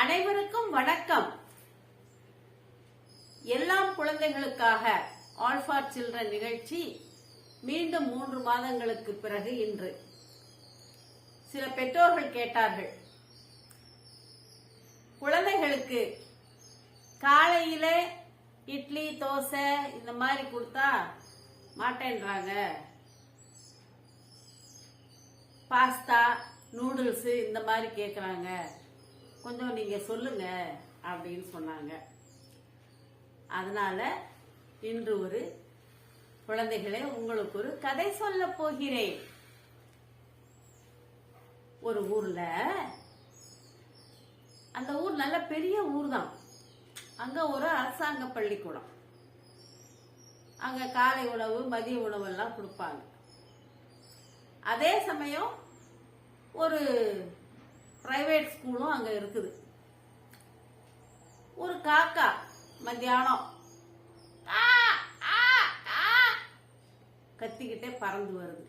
அனைவருக்கும் வணக்கம். எல்லாம் குழந்தைகளுக்காக ஆல் ஃபார் சில்ட்ரன் நிகழ்ச்சி மீண்டும் மூன்று மாதங்களுக்கு பிறகு இன்று. சில பெற்றோர்கள் கேட்டார்கள் குழந்தைகளுக்கு காலையில இட்லி தோசை இந்த மாதிரி கொடுத்தா மாட்டேன்றாங்க. பாஸ்தா நூடுல்ஸ் இந்த மாதிரி கேட்குறாங்க கொஞ்சம் நீங்க சொல்லுங்க அப்படின்னு சொன்னாங்க. அதனால இன்று ஒரு குழந்தைகளே உங்களுக்கு ஒரு கதை சொல்ல போகிறேன். ஒரு ஊர்ல அந்த ஊர் நல்ல பெரிய ஊர் தான் அங்க ஒரு அரசாங்க பள்ளிக்கூடம். அங்க காலை உணவு மதிய உணவு எல்லாம் கொடுப்பாங்க. அதே சமயம் ஒரு பிரைவேட் ஸ்கூலும் அங்க இருக்குது. ஒரு காக்கா மத்தியானம் கத்திக்கிட்டே பறந்து வருது.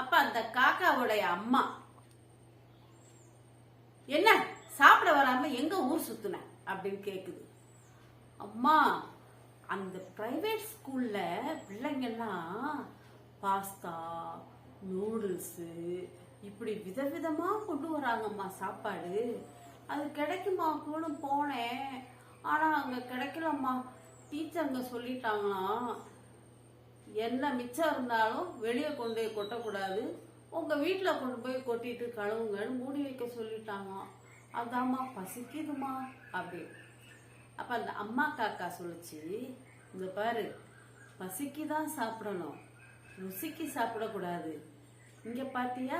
அப்ப அந்த காக்காவுடைய அம்மா என்ன சாப்பிட வராம எங்க ஊர் சுத்துன? அப்படின்னு கேக்குது. அம்மா அந்த பிரைவேட் ஸ்கூல்ல பிள்ளைங்கெல்லாம் பாஸ்தா நூடுல்ஸு இப்படி விதவிதமா கொண்டு வராங்கம்மா சாப்பாடு. அது கிடைக்குமா? கூட போனேன். ஆனா அங்க கிடைக்கலம்மா. டீச்சருங்க சொல்லிட்டாங்களாம் என்ன மிச்சம் இருந்தாலும் வெளியே கொண்டு போய் கொட்டக்கூடாது. உங்க வீட்டில் கொண்டு போய் கொட்டிட்டு கழுவுங்கன்னு மூடி வைக்க சொல்லிட்டாங்களாம். அதாம்மா பசிக்குதுமா அப்படி அப்ப அந்த அம்மா காக்கா சொல்லுச்சு இந்த பாரு பசிக்கு தான் சாப்பிடணும். ருசிக்கு சாப்பிடக்கூடாது. இங்க பாத்தியா?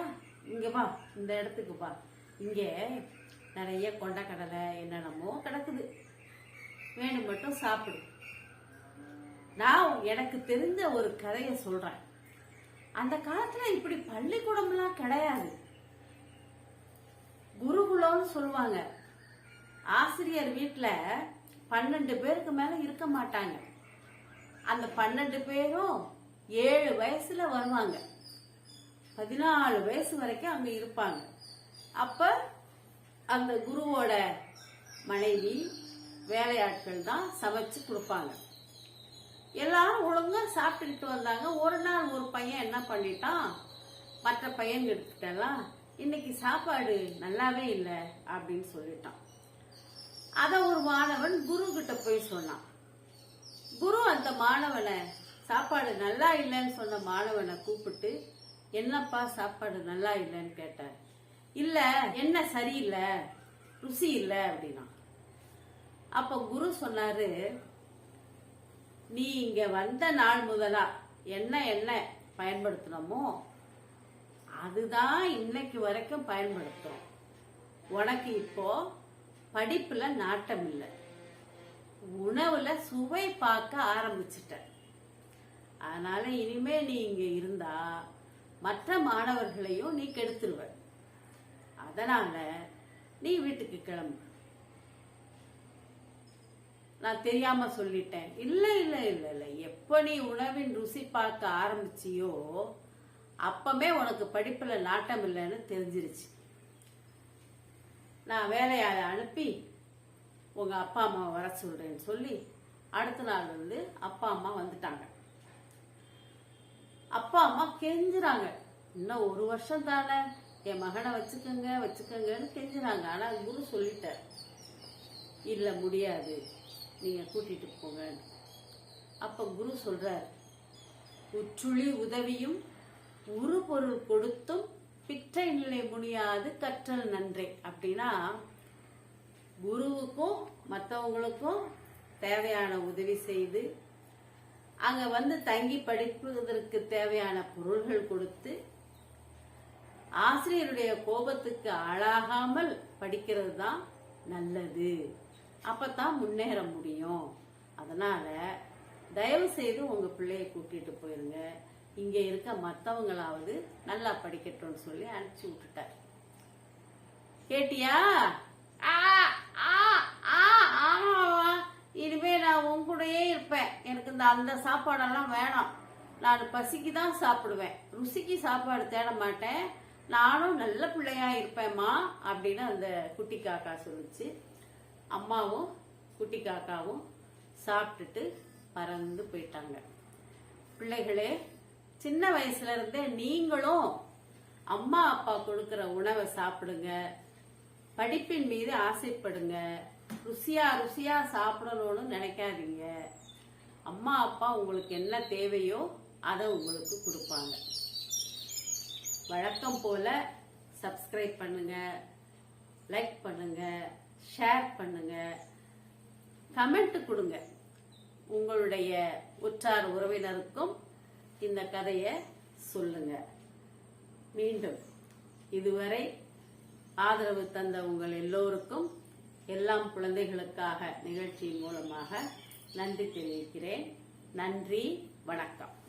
இங்கே வா இந்த இடத்துக்கு வா. இங்கே நிறைய கொண்டக்கடலை என்னென்னமோ கிடக்குது. வேணும் மட்டும் சாப்பிடு. நான் எனக்கு தெரிஞ்ச ஒரு கதையை சொல்கிறேன் அந்த காலத்தில் இப்படி பள்ளிக்கூடம்லாம் கிடையாது. குருகுலம்னு சொல்லுவாங்க. ஆசிரியர் வீட்டில் பன்னெண்டு பேருக்கு மேலே இருக்க மாட்டாங்க. அந்த பன்னெண்டு பேரும் ஏழு வயசுல வருவாங்க. பதினாலு வயசு வரைக்கும் அங்க இருப்பாங்க. அப்ப அந்த குருவோட மனைவி வேலையாட்கள் தான் சமைச்சு கொடுப்பாங்க. எல்லாரும் ஒழுங்கா சாப்பிட்டுக்கிட்டு வந்தாங்க. ஒரு நாள் ஒரு பையன் என்ன பண்ணிட்டான்? மற்ற பையன் எடுத்துட்டெல்லாம் இன்னைக்கு சாப்பாடு நல்லாவே இல்லை அப்படின்னு சொல்லிட்டான். அத ஒரு மாணவன் குரு கிட்ட போய் சொன்னான். குரு அந்த மாணவனை சாப்பாடு நல்லா இல்லைன்னு சொன்ன மாணவனை கூப்பிட்டு என்னப்பா சாப்பாடு நல்லா இல்லைன்னு கேட்டார் இல்ல என்ன சரியில்லை ருசி இல்லை அப்படின்னா. அப்ப குரு சொன்னாரு நீ இங்க வந்த நாள் முதலா என்ன என்ன பயன்படுத்தினோமோ அதுதான் இன்னைக்கு வரைக்கும் பயன்படுத்தும் உனக்கு இப்போ படிப்புல நாட்டம் இல்லை. உணவுல சுவை பார்க்க ஆரம்பிச்சிட்ட. அதனால இனிமே நீ இங்க இருந்தா மற்ற மாணவர்களையும் நீ கெடுத்துருவ. அதனால நீ வீட்டுக்கு கிளம்பு. நான் தெரியாம சொல்லிட்டேன். இல்ல இல்ல இல்ல இல்ல. எப்ப நீ உணவின் ருசி பார்க்க ஆரம்பிச்சியோ அப்பமே உனக்கு படிப்புல நாட்டம் இல்லைன்னு தெரிஞ்சிருச்சு. நான் வேலையை அனுப்பி உங்க அப்பா அம்மா வர சொல்றேன்னு சொல்லி அடுத்த நாள் வந்து அப்பா அம்மா வந்து அப்பா அம்மா கெஞ்சுறாங்க. இன்னும் ஒரு வருஷம் தானே என் மகனை வச்சுக்கோங்க வச்சுக்கோங்கன்னு கெஞ்சுறாங்க. ஆனா குரு சொல்லிட்டார் இல்ல முடியாது. நீங்க கூட்டிட்டு போங்க அப்ப குரு சொல்றார் உற்றுளி உதவியும் உரு பொருள் கொடுத்தும் பிற்றை நிலை முடியாது கற்றல் நன்றே. அப்படின்னா குருவுக்கும் மற்றவங்களுக்கும் தேவையான உதவி செய்து அங்க வந்து தங்கி படிப்பதற்கு தேவையான பொருள்கள் கொடுத்து ஆசிரியருடைய கோபத்துக்கு ஆளாகாமல் படிக்கிறது தான் நல்லது. அப்பதான் முன்னேற முடியும். அதனால தயவு செய்து உங்க பிள்ளைய கூட்டிட்டு போயிருங்க. இங்க இருக்க மத்தவங்களாவது நல்லா படிக்கட்டும்னு சொல்லி அனுப்பிச்சு விட்டுட்டார். கேட்டியா? ஆ, அந்த சாப்பாடெல்லாம் வேணாம். நான் பசிக்கு தான் சாப்பிடுவேன். ருசிக்கு சாப்பாடு தேட மாட்டேன். நானும் நல்ல பிள்ளையா இருப்பேம்மா அப்படின்னு அந்த குட்டி காக்கா சொல்லிச்சு. அம்மாவும் குட்டி காக்காவும் சாப்பிட்டுட்டு பறந்து போயிட்டாங்க. பிள்ளைகளே சின்ன வயசுல இருந்தே நீங்களும் அம்மா அப்பா கொடுக்கிற உணவை சாப்பிடுங்க. படிப்பின் மீது ஆசைப்படுங்க. ருசியா ருசியா சாப்பிடணும்னு நினைக்காதீங்க. அம்மா அப்பா உங்களுக்கு என்ன தேவையோ அதை உங்களுக்கு கொடுப்பாங்க. வழக்கம் போல சப்ஸ்கிரைப் பண்ணுங்க லைக் பண்ணுங்க ஷேர் பண்ணுங்க கமெண்ட் கொடுங்க. உங்களுடைய உற்றார் உறவினருக்கும் இந்த கதையை சொல்லுங்க. மீண்டும் இதுவரை ஆதரவு தந்த உங்கள் எல்லோருக்கும் எல்லாம் குழந்தைகளுக்காக நிகழ்ச்சியின் மூலமாக நன்றி தெரிவிக்கிறேன். நன்றி வணக்கம்.